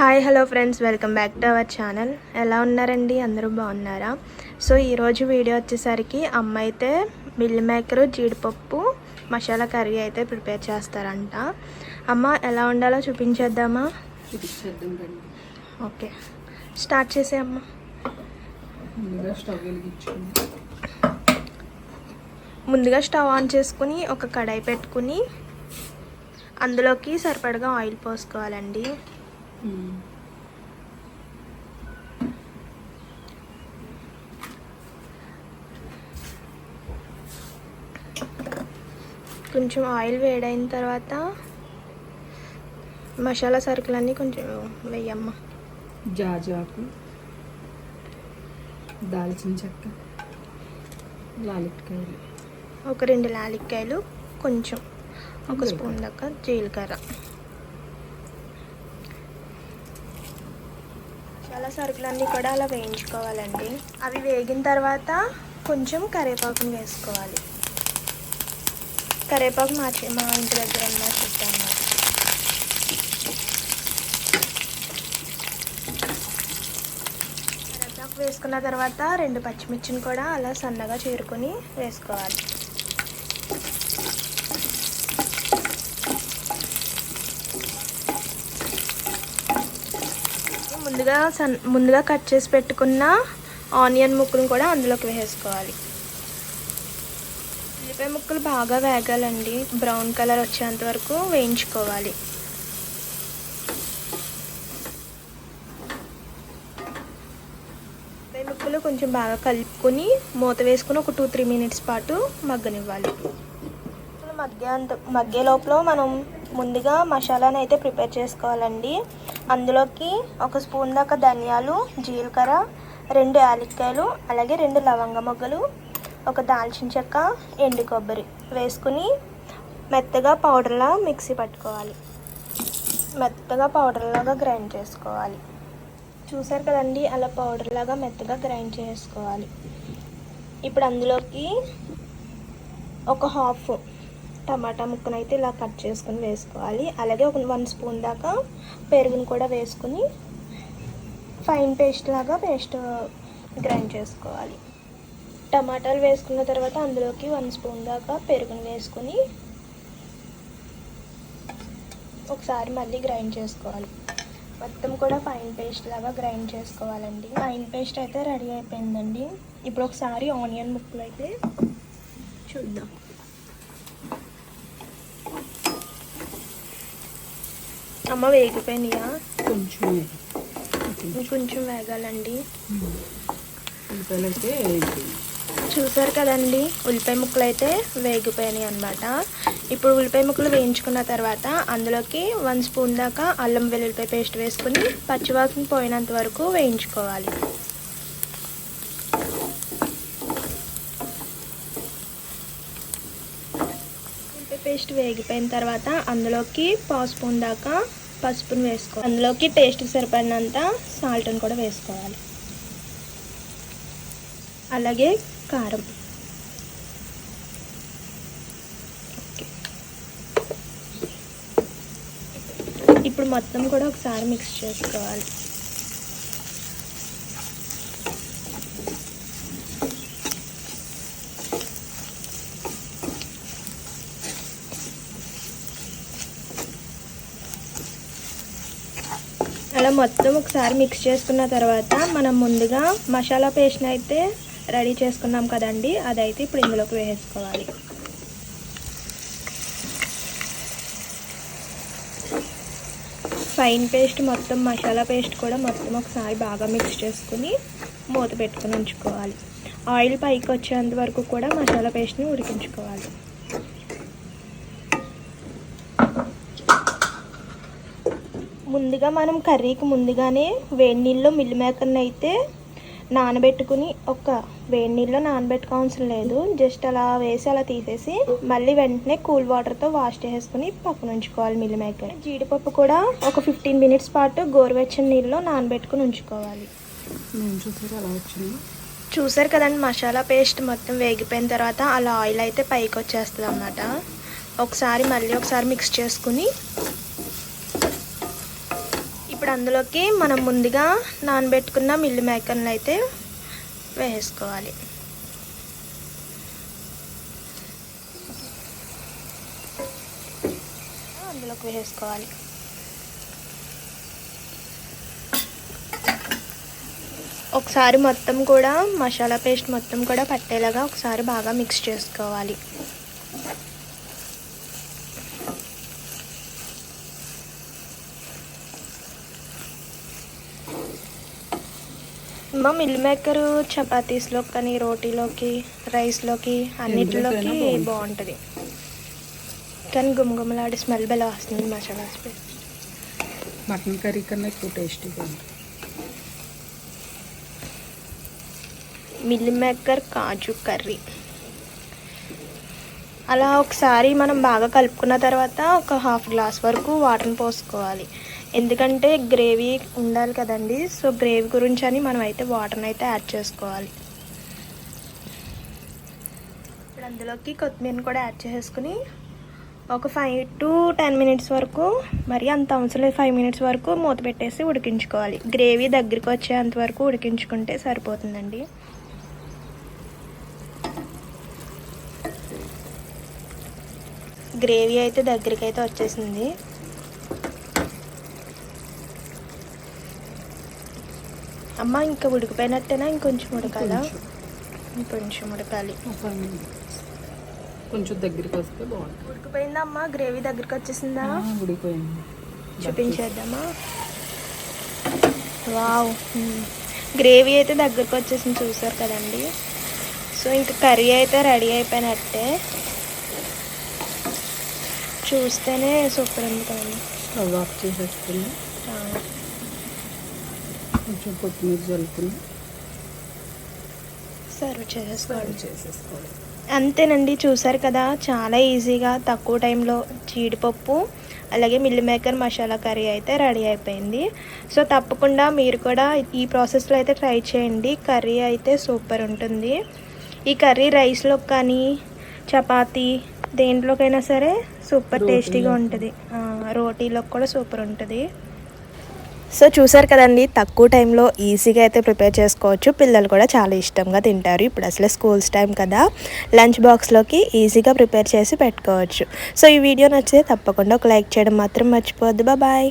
Hi hello friends. Welcome back to our channel. ఎలా ఉన్నారండి? అందరూ బాగున్నారా? సో ఈరోజు వీడియో వచ్చేసరికి అమ్మ అయితే మిల్ మేకరు జీడిపప్పు మసాలా కర్రీ అయితే ప్రిపేర్ చేస్తారంట. అమ్మ ఎలా ఉండాలో చూపించేద్దామా? చూపించేద్దాం ఓకే. స్టార్ట్ చేసే అమ్మ. ముందుగా స్టవ్ ఆన్ చేసుకుని ఒక కడాయి పెట్టుకుని అందులోకి సరిపడగా ఆయిల్ పోసుకోవాలండి. కొంచెం ఆయిల్ వేడైన తర్వాత మసాలా సరుకులన్నీ కొంచెం వెయ్యమ్మ జాజాకు దాల్చిన చెక్క లాలిక్కాయలు ఒక రెండు లాలిక్కాయలు కొంచెం ఒక స్పూన్ దాకా జీలకర్ర. మసాలా సరుకులన్నీ కూడా అలా వేయించుకోవాలండి. అవి వేగిన తర్వాత కొంచెం కరివేపాకుని వేసుకోవాలి. కరివేపాకు మా మా ఇంటి దగ్గర ఉన్న చెట్టు అన్నమాట. కరివేపాకు వేసుకున్న తర్వాత రెండు పచ్చిమిర్చిని కూడా అలా సన్నగా చేరుకొని వేసుకోవాలి. ముందుగా సన్ ముందుగా కట్ చేసి పెట్టుకున్న ఆనియన్ ముక్కలు కూడా అందులోకి వేసుకోవాలి ఉల్లిపాయ ముక్కలు బాగా వేగాలండి. బ్రౌన్ కలర్ వచ్చేంత వరకు వేయించుకోవాలి. ఉల్లిపాయ ముక్కలు కొంచెం బాగా కలుపుకొని మూత వేసుకుని ఒక టూ త్రీ మినిట్స్ పాటు మగ్గనివ్వాలి. మగ్గేంత మగ్గే లోపల మనం ముందుగా మసాలాను అయితే ప్రిపేర్ చేసుకోవాలండి. అందులోకి ఒక స్పూన్ దాకా ధనియాలు జీలకర్ర రెండు యాలక్కాయలు అలాగే రెండు లవంగ మొగ్గలు ఒక దాల్చిన చెక్క ఎండు కొబ్బరి వేసుకుని మెత్తగా పౌడర్లా మిక్సీ పట్టుకోవాలి. మెత్తగా పౌడర్లాగా గ్రైండ్ చేసుకోవాలి. చూసారు కదండి అలా పౌడర్లాగా మెత్తగా గ్రైండ్ చేసుకోవాలి. ఇప్పుడు అందులోకి ఒక హాఫ్ టమాటా ముక్కను అయితే ఇలా కట్ చేసుకుని వేసుకోవాలి. అలాగే ఒక వన్ స్పూన్ దాకా పెరుగును కూడా వేసుకుని ఫైన్ పేస్ట్ లాగా పేస్ట్ గ్రైండ్ చేసుకోవాలి. టమాటాలు వేసుకున్న తర్వాత అందులోకి వన్ స్పూన్ దాకా పెరుగును వేసుకుని ఒకసారి మళ్ళీ గ్రైండ్ చేసుకోవాలి. మొత్తం కూడా ఫైన్ పేస్ట్ లాగా గ్రైండ్ చేసుకోవాలండి. ఫైన్ పేస్ట్ అయితే రెడీ అయిపోయిందండి. ఇప్పుడు ఒకసారి ఆనియన్ ముక్కలు అయితే చూద్దాం. అమ్మ వేగిపోయినాయా? కొంచెం ఇంకొంచెం వేగాలండి. ఉల్లిపాయలు అయితే వేగిపోయింది. చూసారు కదండి ఉల్లిపాయ ముక్కలు అయితే వేగిపోయినాయి అనమాట ఇప్పుడు ఉల్లిపాయ ముక్కలు వేయించుకున్న తర్వాత అందులోకి వన్ స్పూన్ దాకా అల్లం వెల్లుల్లిపాయ పేస్ట్ వేసుకుని పచ్చివాసన పోయినంత వరకు వేయించుకోవాలి. ఉల్లిపాయ పేస్ట్ వేగిపోయిన తర్వాత అందులోకి పావు స్పూన్ దాకా పసుపుని వేసుకోవాలి అందులోకి టేస్ట్కి సరిపడినంత సాల్ట్ని కూడా వేసుకోవాలి. అలాగే కారం. ఇప్పుడు మొత్తం కూడా ఒకసారి మిక్స్ చేసుకోవాలి. ఇలా మొత్తం ఒకసారి మిక్స్ చేసుకున్న తర్వాత మనం ముందుగా మసాలా పేస్ట్ని అయితే రెడీ చేసుకున్నాం కదండి. అదైతే ఇప్పుడు ఇందులోకి వేసుకోవాలి ఫైన్ పేస్ట్ మొత్తం మసాలా పేస్ట్ కూడా మొత్తం ఒకసారి బాగా మిక్స్ చేసుకుని మూత పెట్టుకుని ఉంచుకోవాలి. ఆయిల్ పైకి వచ్చేంత వరకు కూడా మసాలా పేస్ట్ని ఉడికించుకోవాలి. ముందుగా మనం కర్రీకి ముందుగానే వేడి నీళ్ళలో మిల్లి మేకర్ని అయితే నానబెట్టుకుని ఒక వేడి నీళ్ళలో నానబెట్టుకోవాల్సిన లేదు. జస్ట్ అలా వేసి అలా తీసేసి మళ్ళీ వెంటనే కూల్ వాటర్తో వాష్ చేసుకుని పక్కన ఉంచుకోవాలి మిల్లి మేకర్ జీడిపప్పు కూడా ఒక ఫిఫ్టీన్ మినిట్స్ పాటు గోరువెచ్చని నీళ్ళలో నానబెట్టుకుని ఉంచుకోవాలి. చూసారు కదండి మసాలా పేస్ట్ మొత్తం వేగిపోయిన తర్వాత అలా ఆయిల్ అయితే పైకి వచ్చేస్తుంది అన్నమాట ఒకసారి మళ్ళీ ఒకసారి మిక్స్ చేసుకుని ఇప్పుడు అందులోకి మనం ముందుగా నానబెట్టుకున్న మిల్లి మేకర్లు అయితే వేసుకోవాలి అందులోకి వేసుకోవాలి ఒకసారి మొత్తం కూడా మసాలా పేస్ట్ మొత్తం కూడా పట్టేలాగా ఒకసారి బాగా మిక్స్ చేసుకోవాలి. మా మిల్ మేకర్ చపాతీస్లో కానీ రోటీలోకి రైస్లోకి అన్నిటిలోకి బాగుంటుంది. కానీ గుమగుమలాడి స్మెల్ బెల వస్తుంది మసాలా పేస్ట్ మటన్ కర్రీ కన్నా ఎక్కువ టేస్టీగా ఉంటుంది మిల్ మేకర్ కాజు కర్రీ. అలా ఒకసారి మనం బాగా కలుపుకున్న తర్వాత ఒక హాఫ్ గ్లాస్ వరకు వాటర్ని పోసుకోవాలి. ఎందుకంటే గ్రేవీ ఉండాలి కదండి. సో గ్రేవీ గురించి అని మనం అయితే వాటర్ని అయితే యాడ్ చేసుకోవాలి. ఇప్పుడు అందులోకి కొత్తిమీరని కూడా యాడ్ చేసుకుని ఒక ఫైవ్ టు టెన్ మినిట్స్ వరకు మరి అంత అవసరం లేదు ఫైవ్ మినిట్స్ వరకు మూత పెట్టేసి ఉడికించుకోవాలి. గ్రేవీ దగ్గరికి వచ్చేంత వరకు ఉడికించుకుంటే సరిపోతుందండి. గ్రేవీ అయితే దగ్గరికి అయితే వచ్చేసింది. అమ్మ ఇంకా ఉడికిపోయినట్టేనా? ఇంకొంచెం ఉడకాలా? కొంచెం. ఇంకొంచెం ఉడకాలి. కొంచెం దగ్గరికి వస్తే బాగుంటుంది. ఉడికిపోయిందా అమ్మ? గ్రేవీ దగ్గరికి వచ్చేసిందా? ఉడికిపోయింది. చూపించేద్దామా? వావ్. గ్రేవీ అయితే దగ్గరకు వచ్చేసింది చూసారు కదండి? సో ఇంకా కర్రీ అయితే రెడీ అయిపోయినట్టే. చూస్తేనే సూపర్ ఉంది కదండి. స్టవ్ ఆఫ్ ఆ, కొంచెం కొత్తిమీర జల్లుకుని సర్వ్ చేసేసుకోండి సర్వ్ చేసేసుకోవాలి అంతేనండి చూసారు కదా చాలా ఈజీగా తక్కువ టైంలో జీడిపప్పు అలాగే మిల్లి మేకర్ మసాలా కర్రీ అయితే రెడీ అయిపోయింది. సో తప్పకుండా మీరు కూడా ఈ ప్రాసెస్లో అయితే ట్రై చేయండి. కర్రీ అయితే సూపర్ ఉంటుంది. ఈ కర్రీ రైస్లోకి కానీ చపాతీ దేంట్లోకైనా సరే సూపర్ టేస్టీగా. ఉంటుంది. ఆ, రోటీలోకి కూడా సూపర్ ఉంటుంది. సో చూసారు కదండి తక్కువ టైంలో ఈజీగా అయితే ప్రిపేర్ చేసుకోవచ్చు. పిల్లలు కూడా చాలా ఇష్టంగా తింటారు. ఇప్పుడు అసలు స్కూల్స్ టైం కదా లంచ్ బాక్స్లోకి ఈజీగా ప్రిపేర్ చేసి పెట్టుకోవచ్చు. సో ఈ వీడియో నచ్చితే తప్పకుండా ఒక లైక్ చేయడం మాత్రం మర్చిపోవద్దు. బాయ్